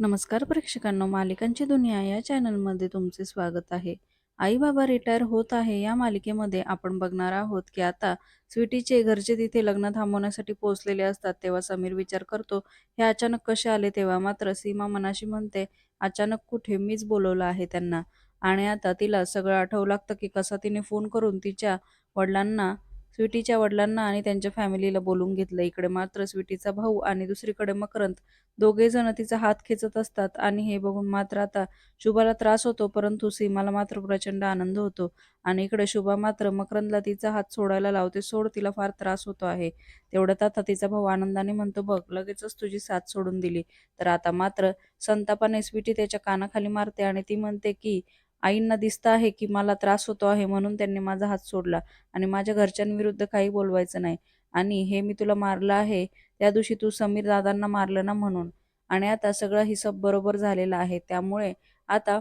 नमस्कार प्रेक्षकांनो मालिकांची दुनिया या चॅनलमध्ये तुमचे स्वागत आहे. आई बाबा रिटायर होत आहे या मालिकेमध्ये आपण बघणार आहोत की आता स्वीटीचे घरचे तिथे लग्न थांबवण्यासाठी पोहोचलेले असतात तेव्हा समीर विचार करतो हे अचानक कसे आले? तेव्हा मात्र सीमा मनाशी म्हणते अचानक कुठे मीच बोलवलं आहे त्यांना. आणि आता तिला सगळं आठवू लागतं की कसा तिने फोन करून तिच्या वडिलांना स्वीटीच्या वडिलांना आणि त्यांच्या फॅमिलीला बोलून घेतलं. इकडे मात्र स्वीटीचा भाऊ आणि दुसरीकडे मकरंद. दोघे जण तिचा हात खेचत असतात आणि हे बघून मात्र आता शुभाला त्रास होतो परंतु सीमाला मात्र प्रचंड आनंद होतो. आणि इकडे शुभा मात्र मकरंदला तिचा हात सोडायला लावते सोड तिला फार त्रास होतो आहे. तेवढ्यात आता तिचा भाऊ आनंदाने म्हणतो बघ लगेचच तुझी साथ सोडून दिली. तर आता मात्र संतापाने स्वीटी त्याच्या कानाखाली मारते आणि ती म्हणते की आईंना दिसतं आहे की मला त्रास होतो आहे म्हणून त्यांनी माझा हात सोडला आणि माझ्या घरच्यांविरुद्ध काही बोलवायचं नाही. आणि हे मी तुला मारलं आहे त्या दिवशी तू समीर दादांना मारलं ना म्हणून. आणि आता सगळा हिसाब बरोबर झालेला आहे त्यामुळे आता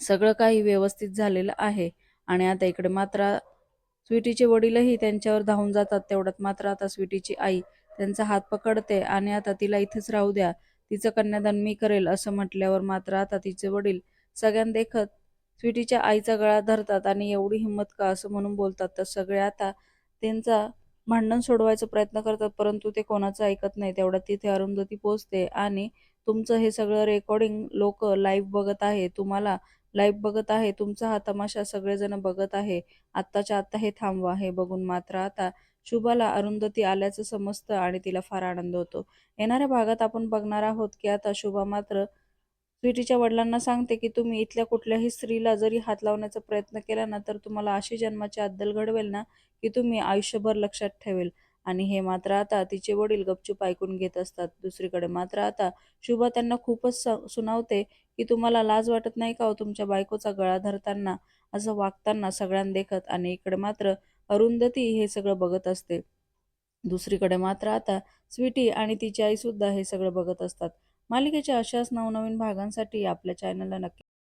सगळं काही व्यवस्थित झालेलं आहे. आणि आता इकडे मात्र स्वीटीचे वडीलही त्यांच्यावर धावून जातात तेवढ्यात मात्र आता स्वीटीची आई त्यांचा हात पकडते आणि आता तिला इथेच राहू द्या तिचं कन्यादान मी करेल असं म्हटल्यावर मात्र आता तिचे वडील सगळ्यांदेखत स्वीटीच्या आईचा गळा धरतात आणि एवढी हिंमत का असं म्हणून बोलतात. तर सगळे आता त्यांचा भांडण सोडवायचा प्रयत्न करतात परंतु ते कोणाचं ऐकत नाही. तेवढ्यात तिथे अरुंधती पोचते आणि तुमचं हे सगळं रेकॉर्डिंग लोक लाईव्ह बघत आहे. तुम्हाला लाईव्ह बघत आहे. तुमचा हा तमाशा सगळेजण बघत आहे. आत्ताच्या आत्ता हे थांबवा हे बघून मात्र आता शुभाला अरुंधती आल्याचं समजतं आणि तिला फार आनंद होतो. येणाऱ्या भागात आपण बघणार आहोत की आता शुभा मात्र स्वीटीच्या वडिलांना सांगते की तुम्ही इथल्या कुठल्याही स्त्रीला जरी हात लावण्याचा प्रयत्न केला ना तर तुम्हाला अशी जन्माची अद्दल घडवेल ना की तुम्ही आयुष्यभर लक्षात ठेवेल. आणि हे मात्र आता तिचे वडील गपचूप ऐकून घेत असतात. दुसरीकडे मात्र आता शुभा त्यांना खूपच सुनावते की तुम्हाला लाज वाटत नाही का हो तुमच्या बायकोचा गळा धरताना? असं वागताना सगळ्यांदेखत आणि इकडे मात्र अरुंधती हे सगळं बघत असते. दुसरीकडे मात्र आता स्वीटी आणि तिची आई सुद्धा हे सगळं बघत असतात. मालिकेच्या अशाच नवनवीन भागांसाठी आपल्या चॅनलला नक्की